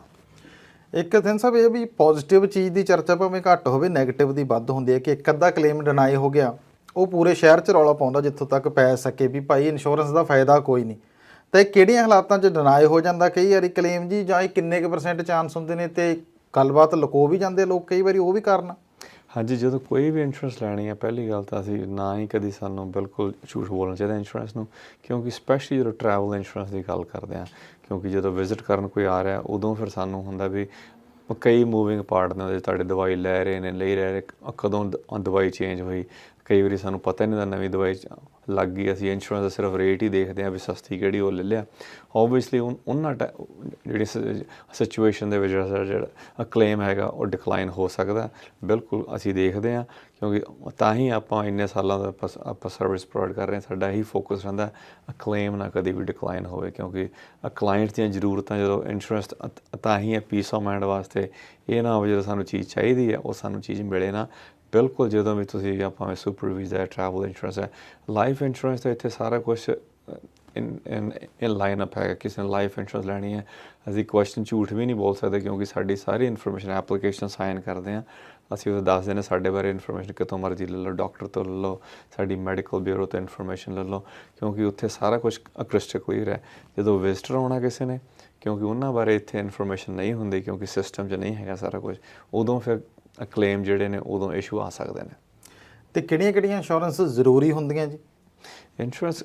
ਇੱਕ ਦਿਨ ਸਾਹਿਬ, ਇਹ ਵੀ ਪੋਜ਼ਿਟਿਵ ਚੀਜ਼ ਦੀ ਚਰਚਾ ਭਾਵੇਂ ਘੱਟ ਹੋਵੇ ਨੈਗੇਟਿਵ ਦੀ ਵੱਧ ਹੁੰਦੀ ਹੈ ਕਿ ਇੱਕ ਅੱਧਾ ਕਲੇਮ ਡਿਨਾਈ ਹੋ ਗਿਆ, ਉਹ ਪੂਰੇ ਸ਼ਹਿਰ 'ਚ ਰੌਲਾ ਪਾਉਂਦਾ ਜਿੱਥੋਂ ਤੱਕ ਪੈ ਸਕੇ ਵੀ ਭਾਈ ਇੰਸ਼ੋਰੈਂਸ ਦਾ ਫਾਇਦਾ ਕੋਈ ਨਹੀਂ। ਤਾਂ ਇਹ ਕਿਹੜੀਆਂ ਹਾਲਾਤਾਂ 'ਚ ਡਿਨਾਈ ਹੋ ਜਾਂਦਾ? ਕਈ ਵਾਰੀ ਕਲੇਮ ਜੀ ਜਾਂ ਇਹ ਕਿੰਨੇ ਕੁ ਪਰਸੈਂਟ ਚਾਂਸ ਹੁੰਦੇ ਨੇ ਤੇ ਗੱਲਬਾਤ ਲੁਕੋ ਵੀ ਜਾਂਦੇ ਲੋਕ ਕਈ ਵਾਰੀ, ਉਹ ਵੀ ਕਾਰਨ ਹਾਂਜੀ, ਜਦੋਂ ਕੋਈ ਵੀ ਇੰਸ਼ੋਰੈਂਸ ਲੈਣੀ ਹੈ, ਪਹਿਲੀ ਗੱਲ ਤਾਂ ਅਸੀਂ ਨਾ ਹੀ ਕਦੀ ਸਾਨੂੰ ਬਿਲਕੁਲ ਝੂਠ ਬੋਲਣਾ ਚਾਹੀਦਾ ਇੰਸ਼ੋਰੈਂਸ ਨੂੰ, ਕਿਉਂਕਿ ਸਪੈਸ਼ਲੀ ਜਦੋਂ ਟਰੈਵਲ ਇੰਸ਼ੋਰੈਂਸ ਦੀ ਗੱਲ ਕਰਦੇ ਆ ਕਿਉਂਕਿ ਜਦੋਂ ਵਿਜ਼ਿਟ ਕਰਨ ਕੋਈ ਆ ਰਿਹਾ, ਉਦੋਂ ਫਿਰ ਸਾਨੂੰ ਹੁੰਦਾ ਵੀ ਕਈ ਮੂਵਿੰਗ ਪਾਰਟ ਨੇ, ਉਹਦੇ 'ਚ ਤੁਹਾਡੇ ਦਵਾਈ ਲੈ ਰਹੇ ਨੇ ਲਈ ਰਹੇ, ਕਦੋਂ ਦਵਾਈ ਚੇਂਜ ਹੋਈ ਕਈ ਵਾਰੀ ਸਾਨੂੰ ਪਤਾ ਹੀ ਨਹੀਂ ਹੁੰਦਾ ਨਵੀਂ ਦਵਾਈ ਲੱਗ ਗਈ, ਅਸੀਂ ਇੰਸ਼ੋਰੈਂਸ ਦਾ ਸਿਰਫ ਰੇਟ ਹੀ ਦੇਖਦੇ ਆ ਵੀ ਸਸਤੀ ਕਿਹੜੀ ਉਹ ਲੈ ਲਿਆ। ਓਬਵੀਅਸਲੀ ਉਹਨਾਂ ਟੈ- ਜਿਹੜੀ ਸਿਚੁਏਸ਼ਨ ਦੇ ਵਿੱਚ ਜਿਹੜਾ ਜਿਹੜਾ ਕਲੇਮ ਹੈਗਾ, ਉਹ ਡਿਕਲਾਈਨ ਹੋ ਸਕਦਾ। ਬਿਲਕੁਲ ਅਸੀਂ ਦੇਖਦੇ ਆ ਕਿਉਂਕਿ ਤਾਂ ਹੀ ਆਪਾਂ ਇੰਨੇ ਸਾਲਾਂ ਦਾ ਆਪਾਂ ਆਪਾਂ ਸਰਵਿਸ ਪ੍ਰੋਵਾਈਡ ਕਰ ਰਹੇ ਹਾਂ। ਸਾਡਾ ਇਹੀ ਫੋਕਸ ਰਹਿੰਦਾ ਕਲੇਮ ਨਾ ਕਦੇ ਵੀ ਡਿਕਲਾਈਨ ਹੋਵੇ, ਕਿਉਂਕਿ ਕਲਾਇੰਟ ਦੀਆਂ ਜ਼ਰੂਰਤਾਂ ਜਦੋਂ ਇੰਸ਼ੋਰੈਂਸ ਤਾਂ ਹੀ ਹੈ ਪੀਸ ਆਫ ਮਾਈਂਡ ਵਾਸਤੇ ਇਹ ਨਾ ਹੋਵੇ ਜਦੋਂ ਸਾਨੂੰ ਚੀਜ਼ ਚਾਹੀਦੀ ਹੈ, ਉਹ ਸਾਨੂੰ ਚੀਜ਼ ਮਿਲੇ ਨਾ। ਬਿਲਕੁਲ ਜਦੋਂ ਵੀ ਤੁਸੀਂ ਆਪਾਂ ਭਾਵੇਂ ਸੁਪਰ ਵੀਜ਼ਾ ਹੈ ਟਰੈਵਲ ਇੰਸ਼ੋਰੈਂਸ ਹੈ ਲਾਈਫ ਇੰਸ਼ੋਰੈਂਸ ਤਾਂ ਇੱਥੇ ਸਾਰਾ ਕੁਝ ਇਨ ਇਨ ਇਨ ਲਾਈਨ ਅਪ ਹੈ ਕਿਸੇ ਨੇ ਲਾਈਫ ਇੰਸ਼ੋਰੈਂਸ ਲੈਣੀ ਹੈ, ਅਸੀਂ ਕੁਐਸਚਨ ਝੂਠ ਵੀ ਨਹੀਂ ਬੋਲ ਸਕਦੇ ਕਿਉਂਕਿ ਸਾਡੀ ਸਾਰੀ ਇਨਫੋਰਮੇਸ਼ਨ ਐਪਲੀਕੇਸ਼ਨ ਸਾਈਨ ਕਰਦੇ ਆ ਅਸੀਂ ਉਹ ਦੱਸਦੇ ਨੇ ਸਾਡੇ ਬਾਰੇ ਇਨਫੋਰਮੇਸ਼ਨ ਕਿਤੋਂ ਮਰਜ਼ੀ ਲੈ ਲਓ ਡਾਕਟਰ ਤੋਂ ਲੈ ਲਓ, ਸਾਡੀ ਮੈਡੀਕਲ ਬਿਊਰੋ ਤੋਂ ਇਨਫੋਰਮੇਸ਼ਨ ਲੈ ਲਓ। ਕਿਉਂਕਿ ਉੱਥੇ ਸਾਰਾ ਕੁਝ ਕ੍ਰਿਸਟਲ ਕਲੀਅਰ ਹੈ ਜਦੋਂ ਵਿਜ਼ਟਰ ਆਉਣਾ ਕਿਸੇ ਨੇ ਕਿਉਂਕਿ ਉਹਨਾਂ ਬਾਰੇ ਇੱਥੇ ਇਨਫੋਰਮੇਸ਼ਨ ਨਹੀਂ ਹੁੰਦੀ ਕਿਉਂਕਿ ਸਿਸਟਮ 'ਚ ਨਹੀਂ ਹੈਗਾ ਸਾਰਾ ਕੁਝ। ਉਦੋਂ ਫਿਰ ਕਲੇਮ ਜਿਹੜੇ ਨੇ ਉਦੋਂ ਇਸ਼ੂ ਆ ਸਕਦੇ ਨੇ। ਤੇ ਕਿਹੜੀਆਂ-ਕਿਹੜੀਆਂ ਇੰਸ਼ੋਰੈਂਸ ਜ਼ਰੂਰੀ ਹੁੰਦੀਆਂ ਜੀ? ਇੰਸ਼ੋਰੈਂਸ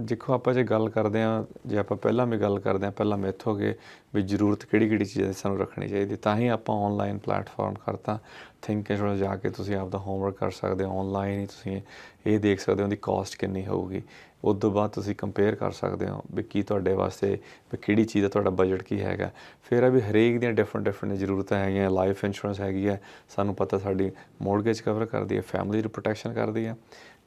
ਦੇਖੋ ਆਪਾਂ ਜੇ ਗੱਲ ਕਰਦੇ ਆ ਜੇ ਆਪਾਂ ਪਹਿਲਾਂ ਵੀ ਗੱਲ ਕਰਦੇ ਆ ਪਹਿਲਾਂ ਮਿੱਥ ਹੋ ਗਏ ਵੀ ਜ਼ਰੂਰਤ ਕਿਹੜੀ ਕਿਹੜੀ ਚੀਜ਼ਾਂ ਦੀ ਸਾਨੂੰ ਰੱਖਣੀ ਚਾਹੀਦੀ ਤਾਂ ਹੀ ਆਪਾਂ ਆਨਲਾਈਨ ਪਲੇਟਫਾਰਮ ਕਰਤਾ। ਥਿੰਕ ਇੰਸ਼ੋਰੈਂਸ ਜਾ ਕੇ ਤੁਸੀਂ ਆਪਦਾ ਹੋਮਵਰਕ ਕਰ ਸਕਦੇ ਹੋ ਆਨਲਾਈਨ ਹੀ ਤੁਸੀਂ ਇਹ ਦੇਖ ਸਕਦੇ ਹੋ ਦੀ ਕਾਸਟ ਕਿੰਨੀ ਹੋਊਗੀ। ਉਸ ਤੋਂ ਬਾਅਦ ਤੁਸੀਂ ਕੰਪੇਅਰ ਕਰ ਸਕਦੇ ਹੋ ਵੀ ਕੀ ਤੁਹਾਡੇ ਵਾਸਤੇ, ਵੀ ਕਿਹੜੀ ਚੀਜ਼ ਦਾ ਤੁਹਾਡਾ ਬਜਟ ਕੀ ਹੈਗਾ। ਫਿਰ ਆ ਵੀ ਹਰੇਕ ਦੀਆਂ ਡਿਫਰੈਂਟ ਡਿਫਰੈਂਟ ਜ਼ਰੂਰਤਾਂ ਹੈਗੀਆਂ ਲਾਈਫ ਇੰਸ਼ੋਰੈਂਸ ਹੈਗੀ ਹੈ, ਸਾਨੂੰ ਪਤਾ ਸਾਡੀ ਮੋਰਗੇਜ ਕਵਰ ਕਰਦੀ ਹੈ ਫੈਮਿਲੀ ਦੀ ਪ੍ਰੋਟੈਕਸ਼ਨ ਕਰਦੀ ਹੈ।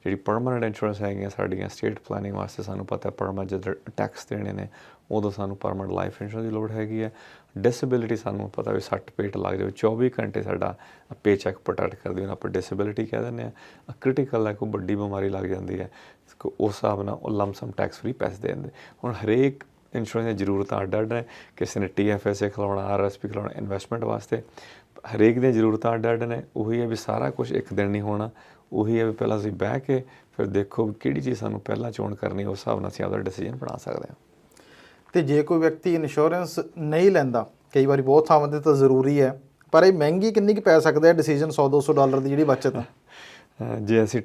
ਜਿਹੜੀ ਪਰਮਨੈਂਟ ਇੰਸ਼ੋਰੈਂਸ ਹੈਗੀਆਂ ਸਾਡੀਆਂ ਸਟੇਟ ਪਲੈਨਿੰਗ ਵਾਸਤੇ ਸਾਨੂੰ ਪਤਾ ਪਰਮਾ ਜਦ ਟੈਕਸ ਦੇਣੇ ਨੇ, ਉਦੋਂ ਸਾਨੂੰ ਪਰਮਨੈਂਟ ਲਾਈਫ ਇੰਸ਼ੋਰੈਂਸ ਦੀ ਲੋੜ ਹੈਗੀ ਹੈ। ਡਿਸੇਬਿਲਿਟੀ ਸਾਨੂੰ ਪਤਾ ਵੀ ਸੱਟ ਪੇਟ ਲੱਗ ਜਾਵੇ 24 ਘੰਟੇ ਸਾਡਾ ਪੇਚੈਕ ਪ੍ਰੋਟੈਕਟ ਕਰਦੀ ਉਹਨਾਂ ਆਪਾਂ ਡਿਸੇਬਿਲਿਟੀ ਕਹਿ ਦਿੰਦੇ ਆ ਕ੍ਰਿਟੀਕਲ ਹੈ, ਕੋਈ ਵੱਡੀ ਬਿਮਾਰੀ ਲੱਗ ਜਾਂਦੀ ਹੈ। ਕੋ- ਉਸ ਹਿਸਾਬ ਨਾਲ ਉਹ ਲਮਸਮ ਟੈਕਸ ਫ੍ਰੀ ਪੈਸੇ ਦੇ ਦਿੰਦੇ। ਹੁਣ ਹਰੇਕ ਇੰਸ਼ੋਰੈਂਸ ਦੀਆਂ ਜ਼ਰੂਰਤਾਂ ਅੱਡ ਅੱਡ ਹੈ ਕਿਸੇ ਨੇ ਟੀਐਫਐਸਏ ਖਲਾਉਣਾ ਆਰਐਸਪੀ ਖਲਾਉਣਾ ਇਨਵੈਸਟਮੈਂਟ ਵਾਸਤੇ। ਹਰੇਕ ਦੀਆਂ ਜ਼ਰੂਰਤਾਂ ਅੱਡ ਅੱਡ ਨੇ ਉਹੀ ਹੈ ਵੀ ਸਾਰਾ ਕੁਝ ਇੱਕ ਦਿਨ ਨਹੀਂ ਹੋਣਾ। ਉਹੀ ਹੈ ਵੀ ਪਹਿਲਾਂ ਅਸੀਂ ਬਹਿ ਕੇ ਫਿਰ ਦੇਖੋ ਵੀ ਕਿਹੜੀ ਚੀਜ਼ ਸਾਨੂੰ ਪਹਿਲਾਂ ਚੋਣ ਕਰਨੀ ਉਸ ਹਿਸਾਬ ਨਾਲ ਅਸੀਂ ਆਪਦਾ ਡਿਸੀਜਨ ਬਣਾ ਸਕਦੇ ਹਾਂ। ਤੇ ਜੇ ਕੋਈ ਵਿਅਕਤੀ ਇੰਸ਼ੋਰੈਂਸ ਨਹੀਂ ਲੈਂਦਾ ਕਈ ਵਾਰੀ ਬਹੁਤ ਥਾਵਾਂ ਤੇ ਤਾਂ ਜ਼ਰੂਰੀ ਹੈ ਪਰ ਇਹ ਮਹਿੰਗੀ ਕਿੰਨੀ ਕੁ ਪੈ ਸਕਦਾ ਹੈ? ਡਿਸੀਜਨ 100 200 ਡਾਲਰ ਦੀ ਜਿਹੜੀ ਬਚਤ ਜੇ ਅਸੀਂ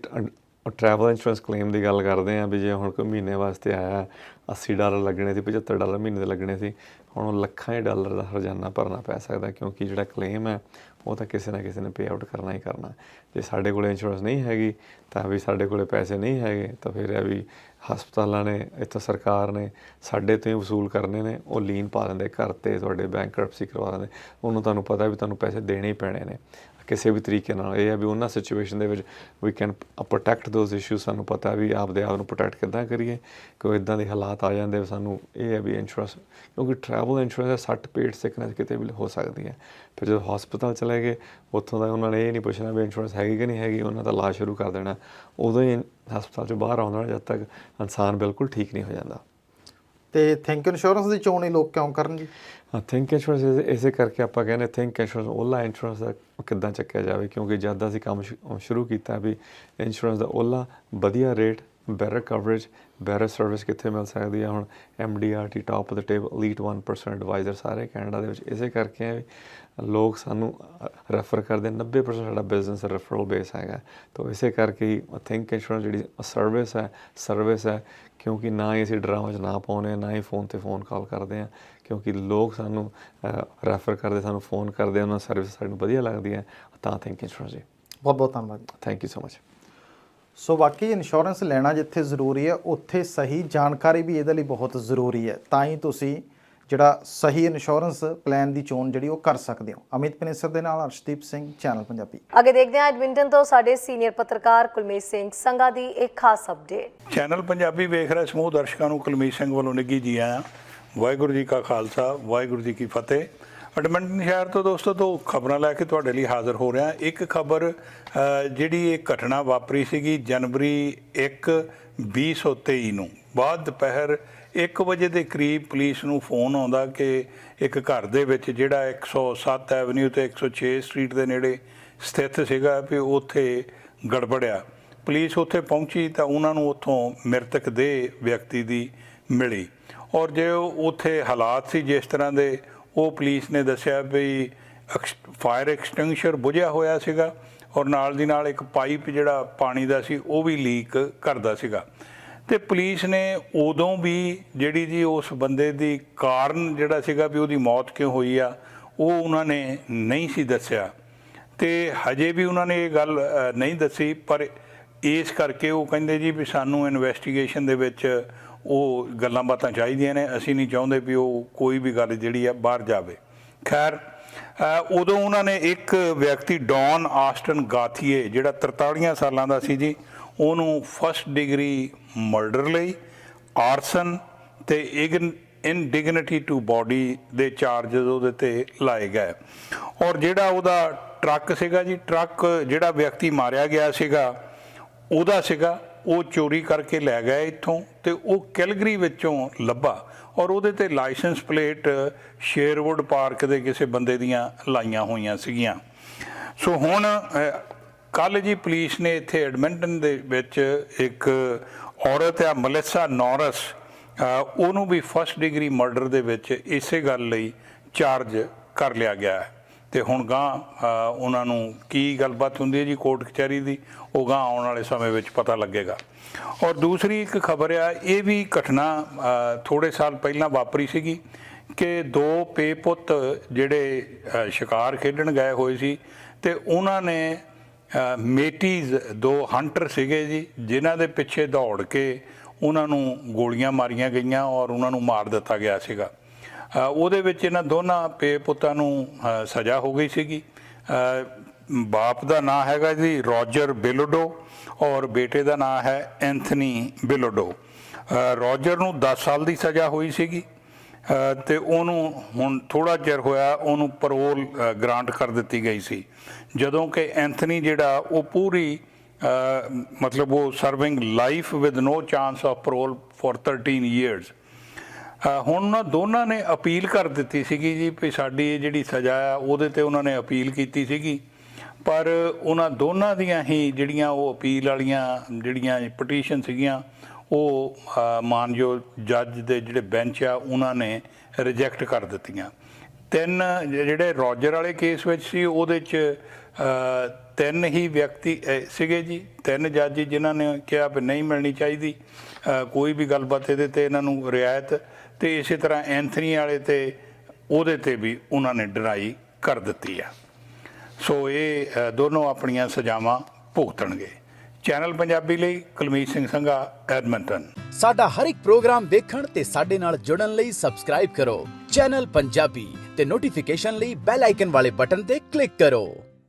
ਟਰੈਵਲ ਇੰਸ਼ੋਰੈਂਸ ਕਲੇਮ ਦੀ ਗੱਲ ਕਰਦੇ ਹਾਂ ਵੀ ਜੇ ਹੁਣ ਕੋਈ ਮਹੀਨੇ ਵਾਸਤੇ ਆਇਆ 80 ਡਾਲਰ ਲੱਗਣੇ ਸੀ 75 ਡਾਲਰ ਮਹੀਨੇ ਦੇ ਲੱਗਣੇ ਸੀ, ਹੁਣ ਉਹ ਲੱਖਾਂ ਹੀ ਡਾਲਰ ਦਾ ਹਰਜਾਨਾ ਭਰਨਾ ਪੈ ਸਕਦਾ ਕਿਉਂਕਿ ਜਿਹੜਾ ਕਲੇਮ ਹੈ, ਉਹ ਤਾਂ ਕਿਸੇ ਨਾ ਕਿਸੇ ਨੇ ਪੇ ਆਊਟ ਕਰਨਾ ਹੀ ਕਰਨਾ। ਜੇ ਸਾਡੇ ਕੋਲੇ ਇੰਸ਼ੋਰੈਂਸ ਨਹੀਂ ਹੈਗੀ, ਤਾਂ ਵੀ ਸਾਡੇ ਕੋਲੇ ਪੈਸੇ ਨਹੀਂ ਹੈਗੇ, ਤਾਂ ਫਿਰ ਇਹ ਵੀ ਹਸਪਤਾਲਾਂ ਨੇ, ਇੱਥੋਂ ਸਰਕਾਰ ਨੇ ਸਾਡੇ ਤੋਂ ਹੀ ਵਸੂਲ ਕਰਨੇ ਨੇ, ਉਹ ਲੀਨ ਪਾ ਦਿੰਦੇ ਘਰ ਤੇ ਤੁਹਾਡੇ ਬੈਂਕਰਪਸੀ ਕਰਵਾ ਦਿੰਦੇ ਉਹਨੂੰ ਤੁਹਾਨੂੰ ਪਤਾ ਵੀ ਤੁਹਾਨੂੰ ਪੈਸੇ ਦੇਣੇ ਹੀ ਪੈਣੇ ਨੇ। ਕਿਸੇ ਵੀ ਤਰੀਕੇ ਨਾਲ। ਇਹ ਹੈ ਵੀ ਉਹਨਾਂ ਸਿਚੁਏਸ਼ਨ ਦੇ ਵਿੱਚ ਵੀ ਕੈਨ ਪ੍ਰੋਟੈਕਟ ਦੋਜ਼ ਇਸ਼ੂ ਸਾਨੂੰ ਪਤਾ ਵੀ ਆਪਦੇ ਆਪ ਨੂੰ ਪ੍ਰੋਟੈਕਟ ਕਿੱਦਾਂ ਕਰੀਏ ਕੋਈ ਇਦਾਂ ਦੇ ਹਾਲਾਤ ਆ ਜਾਂਦੇ ਸਾਨੂੰ ਇਹ ਹੈ ਵੀ ਇੰਸ਼ੋਰੈਂਸ ਕਿਉਂਕਿ ਟਰੈਵਲ ਇੰਸ਼ੋਰੈਂਸ ਹੈ ਸੱਟ, ਪੇਟ ਸਿਕਨੈਸ ਕਿਤੇ ਵੀ ਹੋ ਸਕਦੀ ਹੈ। ਫਿਰ ਜਦੋਂ ਹਸਪਤਾਲ ਚਲੇ ਗਏ, ਉੱਥੋਂ ਦਾ ਉਹਨਾਂ ਨੇ ਇਹ ਨਹੀਂ ਪੁੱਛਣਾ ਵੀ ਇੰਸ਼ੋਰੈਂਸ ਹੈਗੀ ਕਿ ਨਹੀਂ ਹੈਗੀ, ਉਹਨਾਂ ਦਾ ਇਲਾਜ ਸ਼ੁਰੂ ਕਰ ਦੇਣਾ। ਉਦੋਂ ਹੀ ਹਸਪਤਾਲ ਚੋਂ ਬਾਹਰ ਆਉਂਦਾ ਜਦ ਤੱਕ ਇਨਸਾਨ ਬਿਲਕੁਲ ਠੀਕ ਨਹੀਂ ਹੋ ਜਾਂਦਾ। ਤੇ ਥਿੰਕ ਇੰਸ਼ੋਰੈਂਸ ਦੀ ਚੋਣ ਹੀ ਲੋਕ ਕਿਉਂ ਕਰਨ ਜੀ ਥਿੰਕ ਇੰਸ਼ੋਰੈਂਸ ਇਸੇ ਕਰਕੇ ਆਪਾਂ ਕਹਿੰਦੇ ਥਿੰਕ ਇੰਸ਼ੋਰੈਂਸ ਓਲਾ ਇੰਸ਼ੋਰੈਂਸ ਦਾ ਕਿੱਦਾਂ ਚੱਕਿਆ ਜਾਵੇ? ਕਿਉਂਕਿ ਜਦ ਅਸੀਂ ਕੰਮ ਸ਼ੁਰੂ ਕੀਤਾ ਵੀ ਇੰਸ਼ੋਰੈਂਸ ਦਾ ਓਲਾ ਵਧੀਆ rate better coverage better service ਕਿੱਥੇ ਮਿਲ ਸਕਦੀ ਹੈ ਹੁਣ? MDRT top of the table elite 1% advisor ਸਾਰੇ ਕੈਨੇਡਾ ਦੇ ਵਿੱਚ ਇਸੇ ਕਰਕੇ ਹੈ ਵੀ ਲੋਕ ਸਾਨੂੰ ਰੈਫਰ ਕਰਦੇ 90% ਸਾਡਾ ਬਿਜ਼ਨਸ ਰੈਫਰਲ ਬੇਸ ਹੈਗਾ। ਤਾਂ ਇਸੇ ਕਰਕੇ ਹੀ ਥਿੰਕ ਇੰਸ਼ੋਰੈਂਸ ਜਿਹੜੀ ਸਰਵਿਸ ਹੈ ਸਰਵਿਸ ਹੈ ਕਿਉਂਕਿ ਨਾ ਹੀ ਅਸੀਂ ਡਰਾਮਾ 'ਚ ਨਾ ਪਾਉਂਦੇ ਹਾਂ, ਨਾ ਹੀ ਫੋਨ ਤੇ ਫੋਨ ਕਾਲ ਕਰਦੇ ਆ। ਕਿਉਂਕਿ ਲੋਕ ਸਾਨੂੰ ਰੈਫਰ ਕਰਦੇ ਸਾਨੂੰ ਫੋਨ ਕਰਦੇ ਉਹਨਾਂ ਸਰਵਿਸ ਸਾਨੂੰ ਵਧੀਆ ਲੱਗਦੀ ਹੈ ਤਾਂ ਥਿੰਕ ਇੰਸ਼ੋਰੈਂਸ ਜੀ। ਬਹੁਤ ਬਹੁਤ ਧੰਨਵਾਦ thank you so much so ਬਾਕੀ ਇੰਸ਼ੋਰੈਂਸ ਲੈਣਾ ਜਿੱਥੇ ਜ਼ਰੂਰੀ ਹੈ ਉੱਥੇ ਸਹੀ ਜਾਣਕਾਰੀ ਵੀ ਇਹਦੇ ਲਈ ਬਹੁਤ ਜ਼ਰੂਰੀ ਹੈ। ਤਾਂ ਹੀ ਤੁਸੀਂ ਜਿਹੜਾ ਸਹੀ ਇੰਸ਼ੋਰੈਂਸ ਪਲਾਨ ਦੀ ਚੋਣ ਜਿਹੜੀ ਉਹ ਕਰ ਸਕਦੇ ਹੋ। ਅਮਿਤ ਪਨੇਸਰ ਦੇ ਨਾਲ ਅਰਸ਼ਦੀਪ ਸਿੰਘ ਚੈਨਲ ਪੰਜਾਬੀ। ਅੱਗੇ ਦੇਖਦੇ ਹਾਂ ਐਡਮਿੰਟਨ ਤੋਂ ਸਾਡੇ ਸੀਨੀਅਰ ਪੱਤਰਕਾਰ ਕੁਲਮੀਤ ਸਿੰਘ ਸੰਘਾ ਦੀ ਇੱਕ ਖਾਸ ਅਪਡੇਟ ਚੈਨਲ ਪੰਜਾਬੀ ਵੇਖ ਰਹੇ ਸਮੂਹ ਦਰਸ਼ਕਾਂ ਨੂੰ ਕੁਲਮੀਤ ਸਿੰਘ ਵੱਲੋਂ ਨਿੱਘੀ ਜੀ ਆਇਆਂ। ਵਾਹਿਗੁਰੂ ਜੀ ਕਾ ਖਾਲਸਾ ਵਾਹਿਗੁਰੂ ਜੀ ਕੀ ਫਤਿਹ। ਐਡਮੰਟਨ ਸ਼ਹਿਰ ਤੋਂ ਦੋਸਤੋ ਤੋਂ ਖਬਰਾਂ ਲੈ ਕੇ ਤੁਹਾਡੇ ਲਈ ਹਾਜ਼ਰ ਹੋ ਰਿਹਾ। ਇੱਕ ਖਬਰ ਜਿਹੜੀ ਇਹ ਘਟਨਾ ਵਾਪਰੀ ਸੀਗੀ ਜਨਵਰੀ 1 2023 ਨੂੰ। ਬਾਅਦ ਦੁਪਹਿਰ 1 ਵਜੇ ਦੇ ਕਰੀਬ ਪੁਲਿਸ ਨੂੰ ਫੋਨ ਆਉਂਦਾ ਕਿ ਇੱਕ ਘਰ ਦੇ ਵਿੱਚ ਜਿਹੜਾ 107 ਐਵਨਿਊ ਤੇ 106 ਸਟਰੀਟ ਦੇ ਨੇੜੇ ਸਥਿਤ ਸੀਗਾ ਵੀ ਉੱਥੇ ਗੜਬੜਿਆ। ਪੁਲਿਸ ਉੱਥੇ ਪਹੁੰਚੀ ਤਾਂ ਉਹਨਾਂ ਨੂੰ ਉੱਥੋਂ ਮ੍ਰਿਤਕ ਦੇ ਵਿਅਕਤੀ ਦੀ ਮਿਲੀ। ਔਰ ਜੇ ਉੱਥੇ ਹਾਲਾਤ ਸੀ ਜਿਸ ਤਰ੍ਹਾਂ ਦੇ ਉਹ ਪੁਲਿਸ ਨੇ ਦੱਸਿਆ ਵੀ ਫਾਇਰ ਐਕਸਟਿੰਗੁਇਸ਼ਰ ਬੁਝਿਆ ਹੋਇਆ ਸੀਗਾ ਔਰ ਨਾਲ ਦੀ ਨਾਲ ਇੱਕ ਪਾਈਪ ਜਿਹੜਾ ਪਾਣੀ ਦਾ ਸੀ, ਉਹ ਵੀ ਲੀਕ ਕਰਦਾ ਸੀਗਾ। ਤੇ ਪੁਲਿਸ ਨੇ ਉਦੋਂ ਵੀ ਜਿਹੜੀ ਜੀ ਉਸ ਬੰਦੇ ਦੀ ਕਾਰਨ ਜਿਹੜਾ ਸੀਗਾ ਵੀ ਉਹਦੀ ਮੌਤ ਕਿਉਂ ਹੋਈ ਆ, ਉਹ ਉਹਨਾਂ ਨੇ ਨਹੀਂ ਸੀ ਦੱਸਿਆ। ਤੇ ਹਜੇ ਵੀ ਉਹਨਾਂ ਨੇ ਇਹ ਗੱਲ ਨਹੀਂ ਦੱਸੀ, ਪਰ ਇਸ ਕਰਕੇ ਉਹ ਕਹਿੰਦੇ ਜੀ ਵੀ ਸਾਨੂੰ ਇਨਵੈਸਟੀਗੇਸ਼ਨ ਦੇ ਵਿੱਚ ਉਹ ਗੱਲਾਂ ਬਾਤਾਂ ਚਾਹੀਦੀਆਂ ਨੇ। ਅਸੀਂ ਨਹੀਂ ਚਾਹੁੰਦੇ ਵੀ ਉਹ ਕੋਈ ਵੀ ਗੱਲ ਜਿਹੜੀ ਆ ਬਾਹਰ ਜਾਵੇ। ਖੈਰ ਉਦੋਂ ਉਹਨਾਂ ਨੇ ਇੱਕ ਵਿਅਕਤੀ, ਡੌਨ ਆਸਟਨ ਗਾਥੀਏ, ਜਿਹੜਾ 43 ਸਾਲਾਂ ਦਾ ਸੀ ਜੀ, ਉਹਨੂੰ ਫਸਟ ਡਿਗਰੀ ਮਰਡਰ ਲਈ ਆਰਸਨ ਤੇ ਇਨਡਿਗਨਿਟੀ ਟੂ ਬਾਡੀ ਦੇ ਚਾਰजेस ਉਹਦੇ ਤੇ ਲਾਏ ਗਏ। ਔਰ ਜਿਹੜਾ ਉਹਦਾ ਟਰੱਕ ਸੀਗਾ ਜੀ, ਟਰੱਕ ਜਿਹੜਾ ਵਿਅਕਤੀ ਮਾਰਿਆ ਗਿਆ ਸੀਗਾ, ਉਹਦਾ ਸੀਗਾ ਉਹ ਚੋਰੀ ਕਰਕੇ ਲੈ ਗਏ ਇੱਥੋਂ ਤੇ ਉਹ ਕੈਲਗਰੀ ਵਿੱਚੋਂ ਲੱਭਾ ਔਰ ਉਹਦੇ ਤੇ ਲਾਇਸੈਂਸ ਪਲੇਟ ਸ਼ੇਰਵੁੱਡ ਪਾਰਕ ਦੇ ਕਿਸੇ ਬੰਦੇ ਦੀਆਂ ਲਾਈਆਂ ਹੋਈਆਂ ਸੀਗੀਆਂ। ਸੋ ਹੁਣ ਕੱਲ ਜੀ ਪੁਲਿਸ ਨੇ ਇੱਥੇ ਐਡਮਿੰਟਨ ਦੇ ਵਿੱਚ ਇੱਕ ਔਰਤ ਆ, ਮਲੇਸਾ ਨੌਰਸ ਉਹਨੂੰ ਵੀ ਫਸਟ ਡਿਗਰੀ ਮਰਡਰ ਦੇ ਵਿੱਚ ਇਸੇ ਗੱਲ ਲਈ ਚਾਰਜ ਕਰ ਲਿਆ ਗਿਆ ਹੈ। ਤੇ ਹੁਣ ਗਾਂ ਉਹਨਾਂ ਨੂੰ ਕੀ ਗੱਲਬਾਤ ਹੁੰਦੀ ਹੈ ਜੀ ਕੋਰਟ ਕਚਹਿਰੀ ਦੀ ਉਹ ਗਾਂ ਆਉਣ ਵਾਲੇ ਸਮੇਂ ਵਿੱਚ ਪਤਾ ਲੱਗੇਗਾ। ਔਰ ਦੂਸਰੀ ਇੱਕ ਖਬਰ ਆ ਇਹ ਵੀ ਘਟਨਾ ਅ, ਥੋੜੇ ਸਾਲ ਪਹਿਲਾਂ ਵਾਪਰੀ ਸੀਗੀ ਕਿ ਦੋ ਪੇ ਪੁੱਤ ਜਿਹੜੇ ਸ਼ਿਕਾਰ ਖੇਡਣ ਗਏ ਹੋਏ ਸੀ ਤੇ ਉਹਨਾਂ ਨੇ ਮੇਟੀਜ਼ ਦੋ ਹੰਟਰ ਸੀਗੇ ਜੀ ਜਿਨ੍ਹਾਂ ਦੇ ਪਿੱਛੇ ਦੌੜ ਕੇ ਉਹਨਾਂ ਨੂੰ ਗੋਲੀਆਂ ਮਾਰੀਆਂ ਗਈਆਂ ਔਰ ਉਹਨਾਂ ਨੂੰ ਮਾਰ ਦਿੱਤਾ ਗਿਆ ਸੀਗਾ। ਉਹਦੇ ਵਿੱਚ ਇਹਨਾਂ ਦੋਨਾਂ ਪੇ ਪੁੱਤਾਂ ਨੂੰ ਸਜ਼ਾ ਹੋ ਗਈ ਸੀਗੀ। ਬਾਪ ਦਾ ਨਾਂ ਹੈਗਾ ਜੀ ਰੋਜਰ ਬਿਲੋਡੋ ਔਰ ਬੇਟੇ ਦਾ ਨਾਂ ਹੈ ਐਂਥਨੀ ਬਿਲੋਡੋ। ਰੋਜਰ ਨੂੰ 10 ਸਾਲ ਦੀ ਸਜ਼ਾ ਹੋਈ ਸੀਗੀ। ਅ, ਤੇ ਉਹਨੂੰ ਹੁਣ ਥੋੜਾ ਚਿਰ ਹੋਇਆ ਉਹਨੂੰ ਪਰੋਲ ਗ੍ਰਾਂਟ ਕਰ ਦਿੱਤੀ ਗਈ ਸੀ। ਜਦੋਂ ਕਿ ਐਂਥਨੀ ਜਿਹੜਾ ਉਹ ਪੂਰੀ ਮਤਲਬ ਉਹ serving life with no chance of parole for 13 years ਹੁਣ ਉਹਨਾਂ ਦੋਨਾਂ ਨੇ ਅਪੀਲ ਕਰ ਦਿੱਤੀ ਸੀਗੀ ਜੀ ਵੀ ਸਾਡੀ ਇਹ ਜਿਹੜੀ ਸਜ਼ਾ ਆ, ਉਹਦੇ ਤੇ ਉਹਨਾਂ ਨੇ ਅਪੀਲ ਕੀਤੀ ਸੀਗੀ। ਪਰ ਉਹਨਾਂ ਦੋਨਾਂ ਦੀਆਂ ਹੀ ਜਿਹੜੀਆਂ ਉਹ ਅਪੀਲ ਵਾਲੀਆਂ ਜਿਹੜੀਆਂ ਪਟੀਸ਼ਨ ਸੀਗੀਆਂ, ਉਹ ਮਾਨਯੋਗ ਜੱਜ ਦੇ ਜਿਹੜੇ ਬੈਂਚ ਆ, ਉਹਨਾਂ ਨੇ ਰਿਜੈਕਟ ਕਰ ਦਿੱਤੀਆਂ। ਤਿੰਨ ਜਿਹੜੇ ਰੋਜਰ ਵਾਲੇ ਕੇਸ ਵਿੱਚ ਸੀ, ਉਹਦੇ ਚ ਤਿੰਨ ਹੀ ਵਿਅਕਤੀ ਸੀਗੇ ਜੀ। ਤਿੰਨ ਜੱਜ ਜਿਨ੍ਹਾਂ ਨੇ ਕਿਹਾ ਵੀ ਨਹੀਂ ਮਿਲਣੀ ਚਾਹੀਦੀ। ਕੋਈ ਵੀ ਗੱਲਬਾਤ ਇਹਦੇ ਤੇ ਇਹਨਾਂ ਨੂੰ ਰਿਆਇਤ ਤੇ ਇਸੇ ਤਰ੍ਹਾਂ ਐਂਥਨੀ ਵਾਲੇ ਤੇ ਉਹਦੇ ਤੇ ਵੀ ਉਹਨਾਂ ਨੇ ਡਰਾਈ ਕਰ ਦਿੱਤੀ ਆ। ਸੋ ਇਹ ਦੋਨੋਂ ਆਪਣੀਆਂ ਸਜ਼ਾਵਾਂ ਭੁਗਤਣਗੇ। ਚੈਨਲ ਪੰਜਾਬੀ ਲਈ ਕੁਲਮੀਤ ਸਿੰਘ ਸੰਘਾ, ਐਡਮੰਟਨ। ਸਾਡਾ ਹਰ ਇੱਕ ਪ੍ਰੋਗਰਾਮ ਦੇਖਣ ਤੇ ਸਾਡੇ ਨਾਲ ਜੁੜਨ ਲਈ ਸਬਸਕ੍ਰਾਈਬ ਕਰੋ। ਚੈਨਲ ਪੰਜਾਬੀ ਤੇ ਨੋਟੀਫਿਕੇਸ਼ਨ ਲਈ ਬੈਲ ਆਈਕਨ ਵਾਲੇ ਬਟਨ ਤੇ ਕਲਿੱਕ ਕਰੋ।